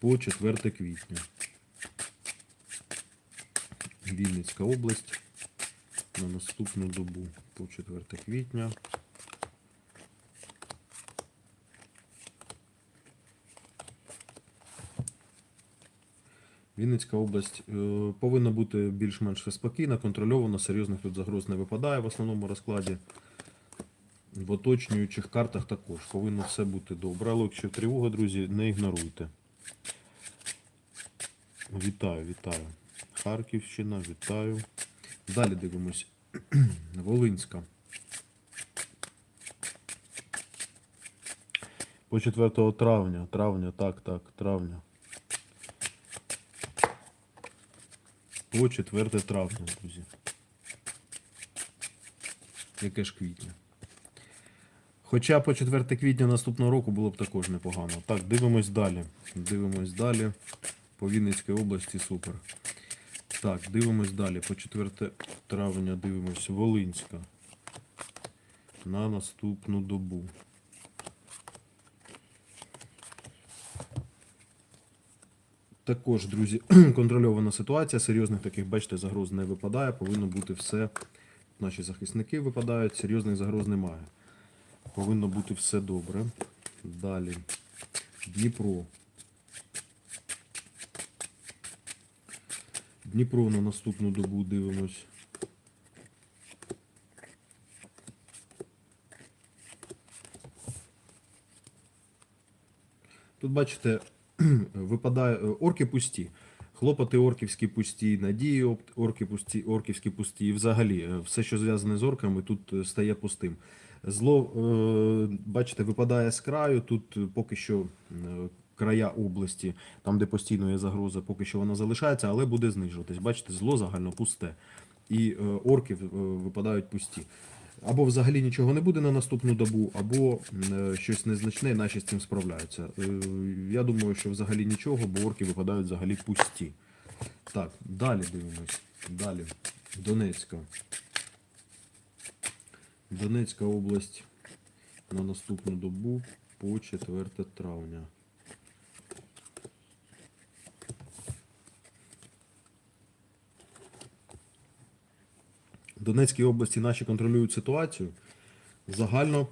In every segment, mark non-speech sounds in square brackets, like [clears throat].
по 4 квітня. Вінницька область на наступну добу по 4 квітня. Вінницька область е, повинна бути більш-менш спокійна, контрольована, серйозних тут загроз не випадає в основному розкладі. В оточнюючих картах також повинно все бути добре. Якщо тривога, друзі, не ігноруйте. Вітаю, вітаю. Харківщина, вітаю. Далі дивимось. [clears throat] Волинська. По 4 травня. Травня, так, так, травня. По 4 травня, друзі. Яке ж квітня. Хоча по 4 квітня наступного року було б також непогано. Так, дивимось далі. Дивимось далі. По Вінницькій області супер. Так, дивимось далі. По 4 травня дивимось. Волинська. На наступну добу. Також, друзі, [clears throat] контрольована ситуація. Серйозних таких, бачите, загроз не випадає. Повинно бути все. Наші захисники випадають, серйозних загроз немає. Повинно бути все добре. Далі. Дніпро. Дніпро на наступну добу дивимось. Тут бачите, [clears throat] випадає е, орки пусті. Хлопоти орківські пусті, надії орки пусті, орківські пусті. І взагалі е, все, що зв'язане з орками, тут е, стає пустим. Зло, бачите, випадає з краю. Тут поки що края області, там, де постійно є загроза, поки що вона залишається, але буде знижуватись. Бачите, зло загально пусте. І е, орки е, випадають пусті. Або взагалі нічого не буде на наступну добу, або е, щось незначне, наші з цим справляються. Я думаю, що взагалі нічого, бо орки випадають взагалі пусті. Так, далі дивимось. Далі. Донецька. Донецька область на наступну добу по 4 травня. В Донецькій області наші контролюють ситуацію. Загально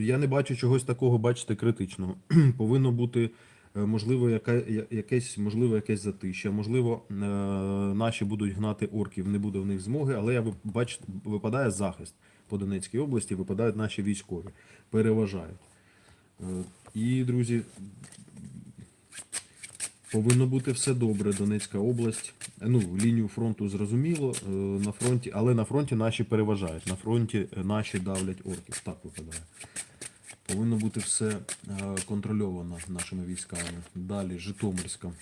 я не бачу чогось такого, бачите, критичного. [clears throat] Повинно бути е, можливо яка, якесь, можливо, якесь затища. Можливо, е, наші будуть гнати орків, не буде в них змоги, але я бачу, випадає захист по Донецькій області, випадають наші військові, переважають. Е, І, друзі, Повинно бути все добре. Донецька область. Ну, лінію фронту зрозуміло. е, На фронті, але на фронті наші переважають. На фронті е, наші давлять орків. Так випадає. Повинно бути все е, контрольовано нашими військами. Далі Житомирська.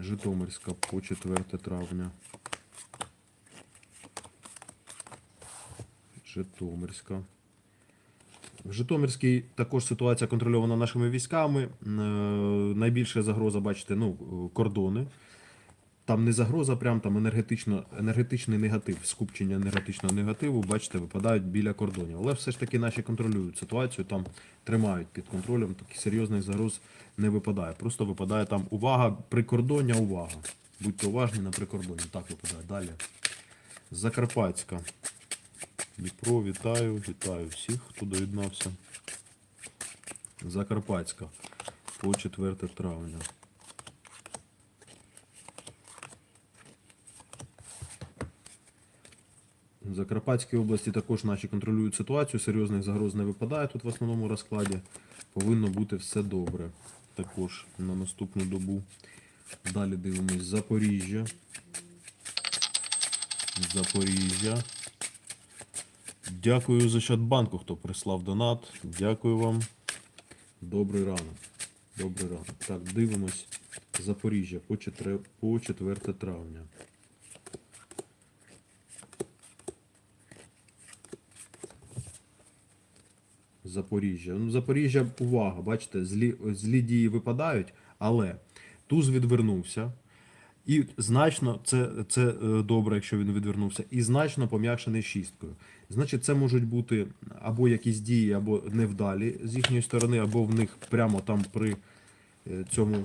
Житомирська по 4 травня. Житомирська. В Житомирській також ситуація контрольована нашими військами. Е, Найбільша загроза, бачите, ну, кордони. Там не загроза, прям там енергетично, енергетичний негатив, скупчення енергетичного негативу, бачите, випадають біля кордонів. Але все ж таки наші контролюють ситуацію, там тримають під контролем, таких серйозних загроз не випадає. Просто випадає там увага, прикордоння, увага. Будьте уважні на прикордонні. Так випадає. Далі. Закарпатська. Дніпро, вітаю, вітаю всіх, хто доєднався. Закарпатська по 4 травня. В Закарпатській області також наші контролюють ситуацію, серйозних загроз не випадає тут в основному розкладі. Повинно бути все добре. Також на наступну добу. Далі дивимось Запоріжжя. Запоріжжя. Дякую за Щадбанку, хто прислав донат. Дякую вам. Добрий ранок. Добрий ранок. Так, дивимось. Запоріжжя по 4, по 4 травня. Запоріжжя. Ну, Запоріжжя, увага, бачите, злі, злі дії випадають, але туз відвернувся. І значно, це, це е, добре, якщо він відвернувся, і значно пом'якшений шісткою. Значить, це можуть бути або якісь дії, або невдалі з їхньої сторони, або в них прямо там при е, цьому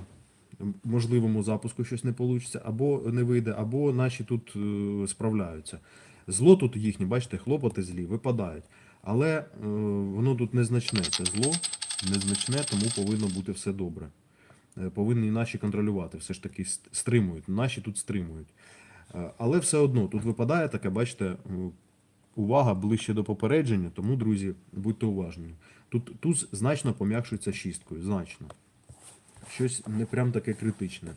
можливому запуску щось не вийде, або не вийде, або наші тут е, справляються. Зло тут їхнє, бачите, хлопоти злі випадають. Але воно тут незначне, це зло, незначне, тому повинно бути все добре. Е, Повинні наші контролювати, все ж таки стримують. Наші тут стримують. Е, Але все одно тут випадає таке, бачите, е, увага ближче до попередження, тому, друзі, будьте уважні. Тут туз значно пом'якшується шісткою, значно. Щось не прям таке критичне,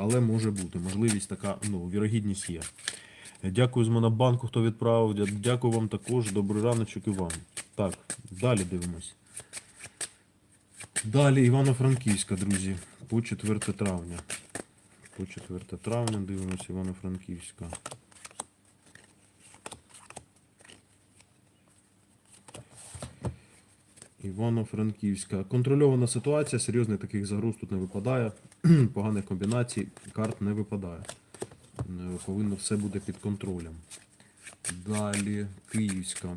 але може бути. Можливість така, ну, вірогідність є. Дякую з Монобанку, хто відправив. Дякую вам також. Добрий раночок і вам. Так, далі дивимось. Далі Івано-Франківська, друзі, по 4 травня. По 4 травня дивимося Івано-Франківська. Івано-Франківська. Контрольована ситуація, серйозних таких загроз тут не випадає. [clears throat] Поганих комбінацій карт не випадає. Е, Повинно все бути під контролем. Далі Київська.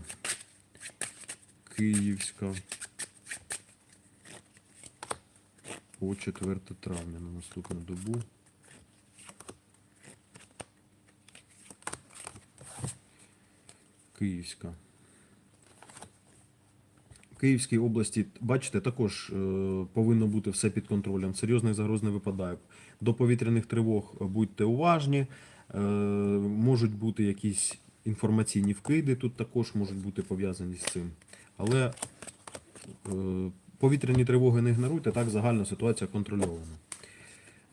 Київська. По 4 травня на наступну добу. Київська. В Київській області, бачите, також е, повинно бути все під контролем. Серйозних загроз не випадає. До повітряних тривог будьте уважні. Е, можуть бути якісь інформаційні вкиди, тут також можуть бути пов'язані з цим. Але е, повітряні тривоги не ігноруйте, так загальна ситуація контрольована.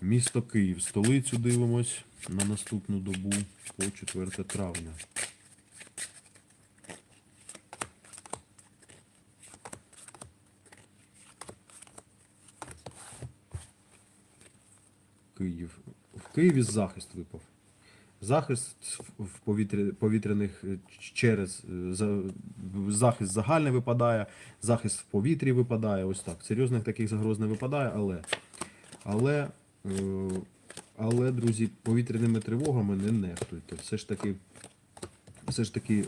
Місто Київ, столицю дивимось на наступну добу по 4 травня. Київ. В Києві захист випав. Захист в повітря, повітряних е, через е, за- захист загальний випадає, захист в повітрі випадає. Ось так. Серйозних таких загроз не випадає, але, але, е, але, друзі, повітряними тривогами не нехтуйте. Все ж таки, все ж таки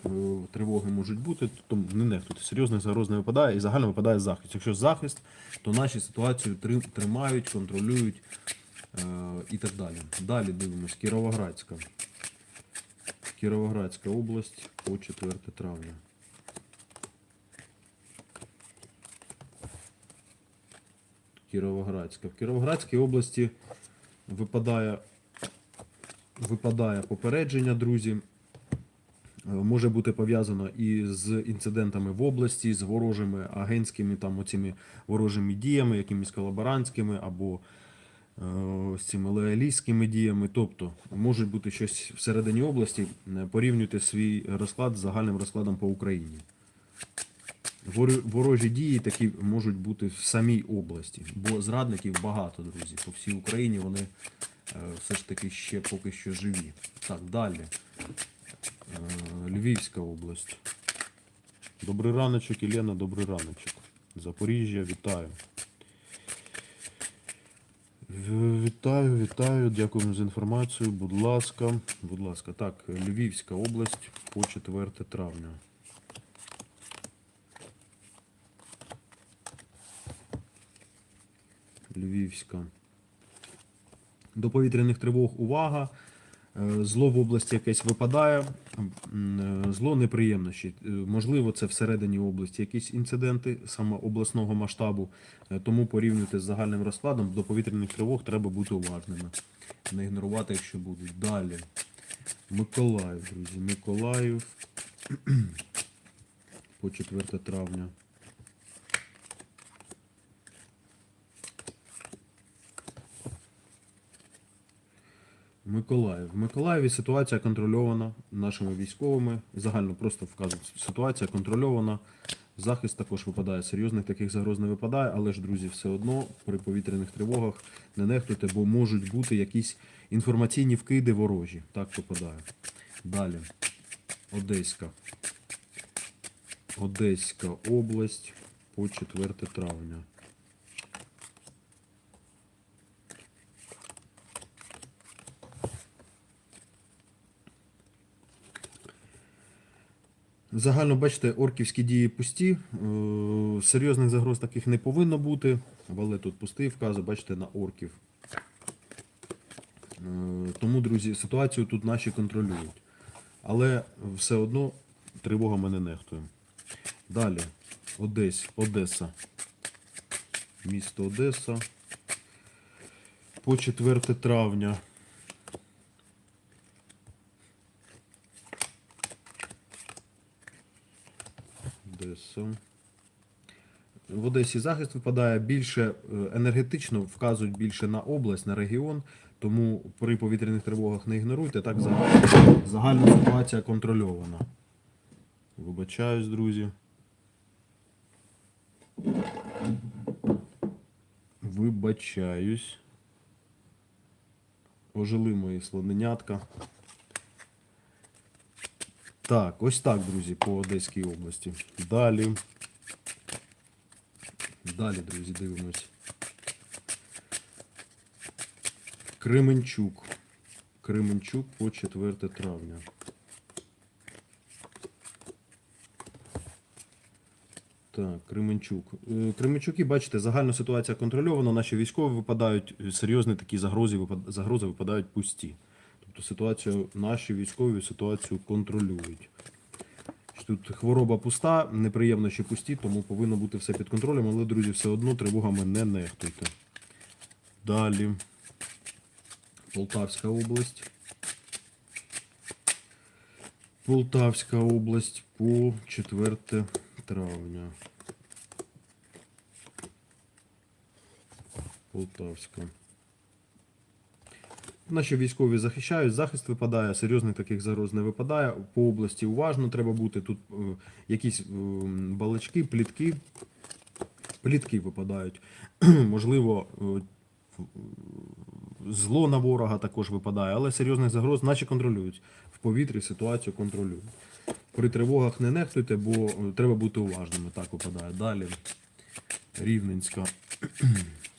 тривоги можуть бути, тому не нехтуйте. Серйозних загроз не випадає і загально випадає захист. Якщо захист, то наші ситуацію тримають, контролюють і так далі. Далі дивимось. Кіровоградська. Кіровоградська область по 4 травня. Кіровоградська. В Кіровоградській області випадає, випадає попередження, друзі. Е, Може бути пов'язано і з інцидентами в області, з ворожими агентськими там оціми ворожими діями, якимись колаборантськими або е, з цими лоялістськими діями. Тобто може бути щось всередині області. Е, Порівнюйте свій розклад з загальним розкладом по Україні. Ворожі дії такі можуть бути в самій області, бо зрадників багато, друзі. По всій Україні вони е, все ж таки ще поки що живі. Так, далі. Е, Львівська область. Добрий раночок, Ілена, добрий раночок. Запоріжжя, вітаю. Вітаю, вітаю, дякуємо за інформацію. Будь ласка, будь ласка. Так, Львівська область по 4 травня. Львівська. До повітряних тривог увага. Е, Зло в області якесь випадає. Е, Зло неприємнощі. Е, Можливо, це всередині області якісь інциденти саме обласного масштабу. Тому порівнюйте з загальним розкладом. До повітряних тривог треба бути уважними. Не ігнорувати, якщо будуть. Далі. Миколаїв, друзі. Миколаїв. [clears throat] По 4 травня. Миколаїв. В Миколаєві ситуація контрольована нашими військовими. Загально просто вказують, ситуація контрольована. Захист також випадає. Серйозних таких загроз не випадає, але ж, друзі, все одно при повітряних тривогах не нехтуйте, бо можуть бути якісь інформаційні вкиди ворожі. Так випадає. Далі. Одеська. Одеська область по 4 травня. Загально бачите, орківські дії пусті. Е, Серйозних загроз таких не повинно бути. Вале тут пустий, вказує, бачите, на орків. Е, Тому, друзі, ситуацію тут наші контролюють. Але все одно тривога мене нехтує. Далі. Одесь, Одеса. Місто Одеса. По 4 травня. Одеса. В Одесі захист випадає більше е, енергетично, вказують більше на область, на регіон. Тому при повітряних тривогах не ігноруйте. Так загальна ситуація контрольована. Вибачаюсь, друзі. Вибачаюсь. Ожили мої слоненятка. Так, ось так, друзі, по Одеській області. Далі. Далі, друзі, дивимось. Кременчук. Кременчук по 4 травня. Так, Кременчук. Е, Кременчуки, бачите, загальна ситуація контрольована. Наші військові випадають, серйозні такі загрози, загрози випадають пусті. Тобто ситуацію, наші військові ситуацію контролюють. Тут хвороба пуста, неприємно, що пусті, тому повинно бути все під контролем, але, друзі, все одно тривогами не нехтуйте. Далі. Полтавська область. Полтавська область по 4 травня. Полтавська. Наші військові захищають, захист випадає, серйозних таких загроз не випадає. По області уважно треба бути. Тут е, якісь е, балачки, плітки. Плітки випадають. [clears throat] Можливо, е, зло на ворога також випадає, але серйозних загроз наче контролюють. В повітрі ситуацію контролюють. При тривогах не нехтуйте, бо треба бути уважними. Так випадає. Далі. Рівненська. [clears throat]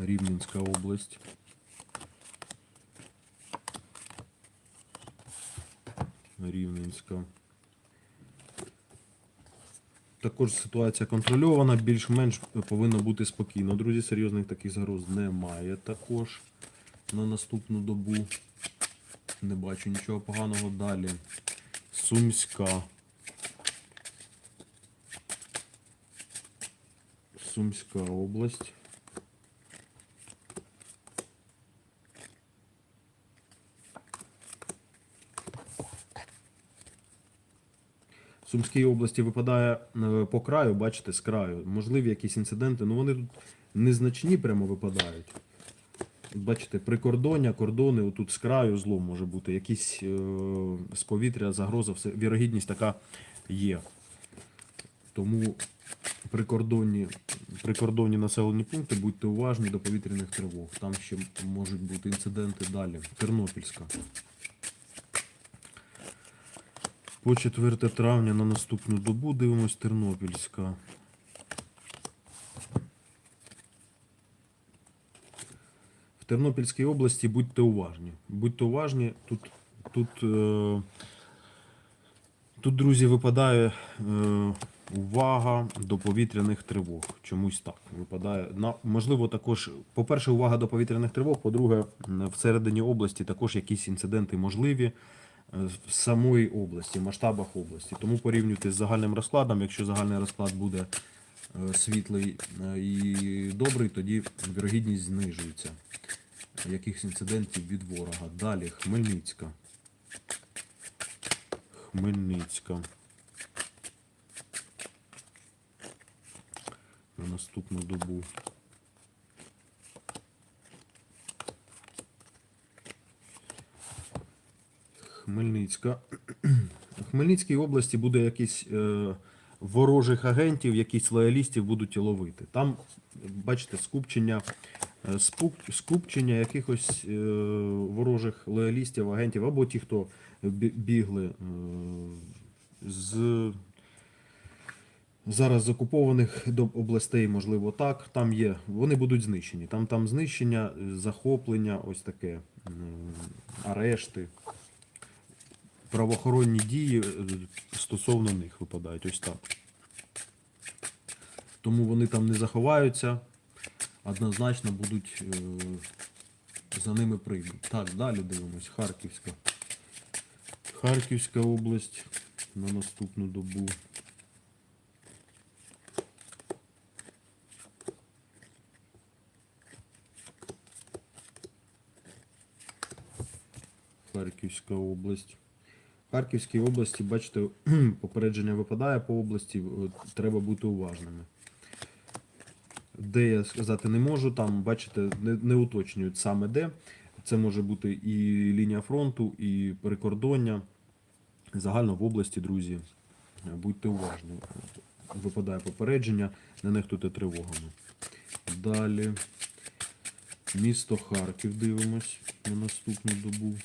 Рівненська область. Рівненська. Також ситуація контрольована, більш-менш повинно бути спокійно. Друзі, серйозних таких загроз немає також на наступну добу. Не бачу нічого поганого далі. Сумська. Сумська область. Сумській області випадає е, по краю, бачите, з краю. Можливі якісь інциденти, ну вони тут незначні прямо випадають. Бачите, прикордоння, кордони, отут з краю зло може бути, якісь е, з повітря, загроза, все, вірогідність така є. Тому прикордонні, прикордонні населені пункти, будьте уважні до повітряних тривог. Там ще можуть бути інциденти далі. Тернопільська. По 4 травня на наступну добу дивимось Тернопільська. В Тернопільській області будьте уважні. Будьте уважні, тут, тут, е, тут друзі, випадає е, увага до повітряних тривог. Чомусь так випадає. На, можливо, також, по-перше, увага до повітряних тривог, по-друге, всередині області також якісь інциденти можливі в самої області, в масштабах області. Тому порівнюйте з загальним розкладом. Якщо загальний розклад буде е, світлий е, і добрий, тоді вірогідність знижується якихось інцидентів від ворога. Далі Хмельницька. Хмельницька. На наступну добу. Хмельницька. [clears throat] В Хмельницькій області буде якісь е, ворожих агентів, якісь лоялістів будуть ловити. Там, бачите, скупчення, е, скупчення якихось е, ворожих лоялістів, агентів, або ті, хто бігли е, з зараз окупованих до областей, можливо, так. Там є, вони будуть знищені. Там, там знищення, захоплення, ось таке, арешти. Правоохоронні дії е, стосовно них випадають ось так. Тому вони там не заховаються, однозначно будуть е, за ними прийдуть. Так, далі дивимось. Харківська. Харківська область на наступну добу. Харківська область. Харківській області, бачите, [clears throat] попередження випадає по області, треба бути уважними. Де я сказати не можу, там, бачите, не, не уточнюють саме де. Це може бути і лінія фронту, і прикордоння. Загально в області, друзі, будьте уважні. Випадає попередження, не нехтуйте тривогами. Далі. Місто Харків дивимось на наступну добу.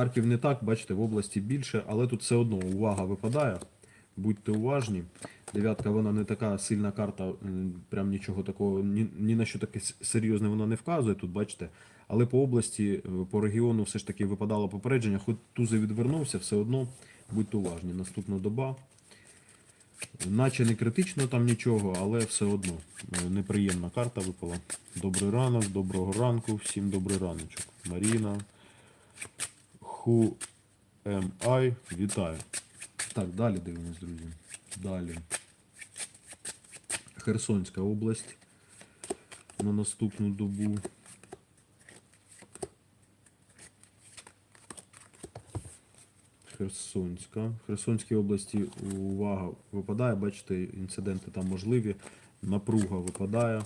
Харків не так, бачите, в області більше, але тут все одно увага випадає. Будьте уважні. Дев'ятка вона не така сильна карта, прям нічого такого, ні, ні на що таке серйозне вона не вказує тут, бачите. Але по області, е, по регіону все ж таки випадало попередження, хоч тузи відвернувся, все одно будьте уважні. Наступна доба. Наче не критично там нічого, але все одно е, неприємна карта випала. Добрий ранок, доброго ранку, всім добрий раночок. Маріна. Who am I? Вітаю. Так, далі дивимось, друзі. Далі. Херсонська область на наступну добу. Херсонська. В Херсонській області увага випадає, бачите, інциденти там можливі, напруга випадає.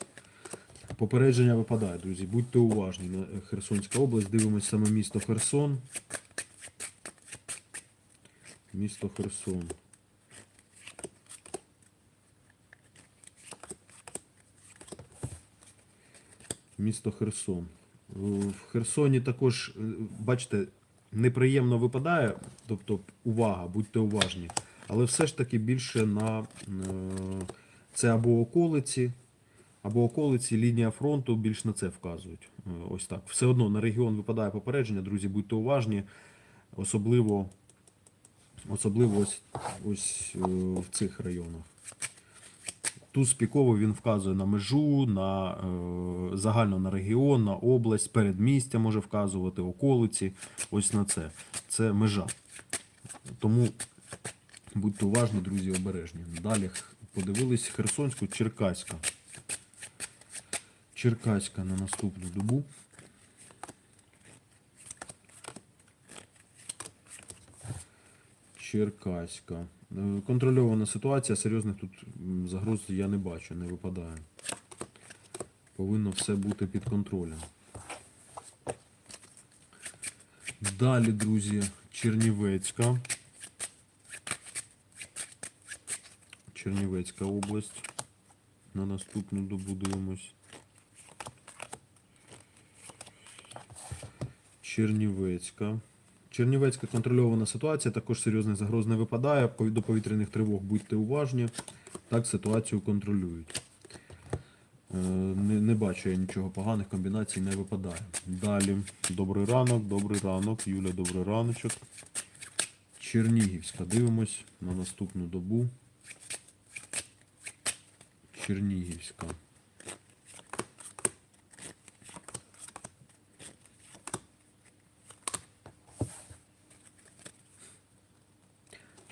Попередження випадає, друзі. Будьте уважні. Херсонська область. Дивимось саме місто Херсон. Місто Херсон. Місто Херсон. В Херсоні також, е, бачите, неприємно випадає, тобто увага, будьте уважні. Але все ж таки більше на е, це або околиці, або околиці, лінія фронту більш на це вказують. Е, Ось так. Все одно на регіон випадає попередження, друзі, будьте уважні, особливо, особливо ось, ось е, в цих районах. Туз піково він вказує на межу, на е, загально на регіон, на область, передмістя може вказувати, околиці. Ось на це. Це межа. Тому будьте уважні, друзі, обережні. Далі подивились Херсонську, Черкаська. Черкаська на наступну добу. Черкаська. Е, Контрольована ситуація, серйозних тут загроз я не бачу, не випадає. Повинно все бути під контролем. Далі, друзі, Чернівецька. Чернівецька область. На наступну добу дивимось. Чернівецька. Чернівецька контрольована ситуація, також серйозних загроз не випадає. До повітряних тривог будьте уважні. Так ситуацію контролюють. Е, Не, не бачу я нічого поганих комбінацій не випадає. Далі. Добрий ранок, добрий ранок. Юля, добрий раночок. Чернігівська. Дивимось на наступну добу. Чернігівська.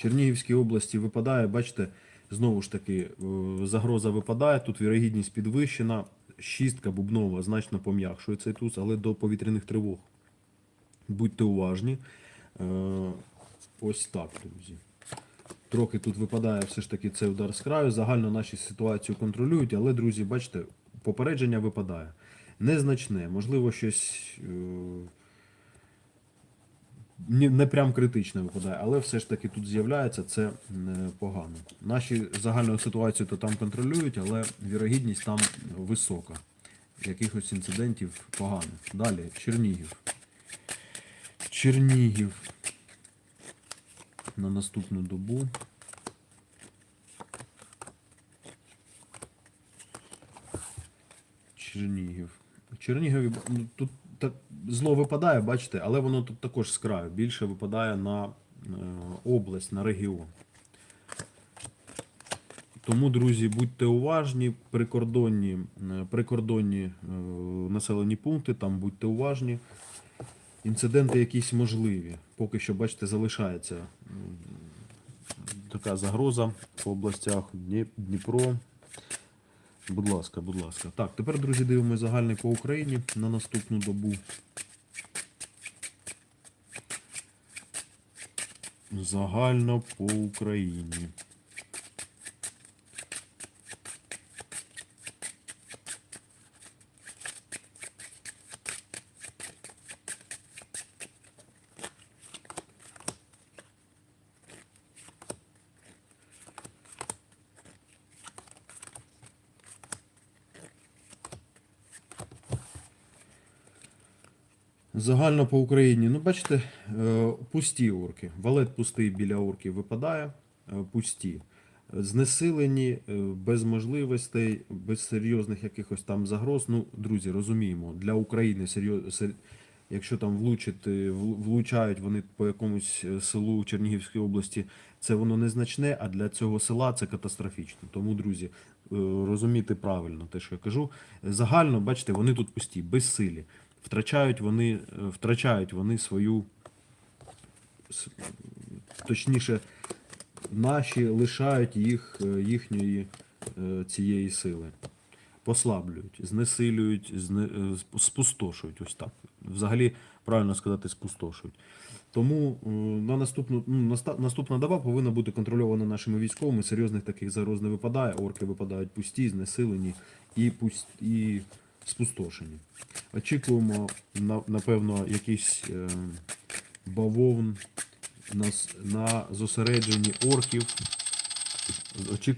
Чернігівській області випадає, бачите, знову ж таки, е, загроза випадає, тут вірогідність підвищена, шістка бубнова значно пом'якшує цей туз, але до повітряних тривог. Будьте уважні. Е, Ось так, друзі. Трохи тут випадає все ж таки цей удар з краю. Загально наші ситуацію контролюють, але, друзі, бачите, попередження випадає. Незначне, можливо, щось не прям критично випадає, але все ж таки тут з'являється це е, погано. Наші загальну ситуацію то там контролюють, але вірогідність там висока. Якихось інцидентів погано. Далі Чернігів. Чернігів. На наступну добу. Чернігів. Чернігів ну, тут зло випадає, бачите, але воно тут також з краю. Більше випадає на е, область, на регіон. Тому, друзі, будьте уважні, прикордонні, е, прикордонні е, населені пункти, там будьте уважні. Інциденти якісь можливі. Поки що, бачите, залишається така загроза по областях Дніпро. Будь ласка, будь ласка. Так, тепер, друзі, дивимося загальний по Україні на наступну добу. Загально по Україні. Загально по Україні. Ну, бачите, е, пусті орки. Валет пустий біля орків випадає, е, пусті. Знесилені, е, без можливостей, без серйозних якихось там загроз. Ну, друзі, розуміємо, для України серйоз, якщо там влучити, влучають вони по якомусь селу Чернігівської області, це воно незначне, а для цього села це катастрофічно. Тому, друзі, розумійте правильно те, що я кажу. Загально, бачите, вони тут пусті, безсилі. Втрачають вони, е, втрачають вони свою, точніше, наші лишають їх, е, їхньої е, цієї сили. Послаблюють, знесилюють, зне, спустошують. Ось так. Взагалі, правильно сказати, спустошують. Тому на наступну, ну, наступна доба повинна бути контрольована нашими військовими. Серйозних таких загроз не випадає. Орки випадають пусті, знесилені і, пуст, і спустошені. Очікуємо, на, напевно, якийсь е, бавовн на зосередженні орків. Очікуємо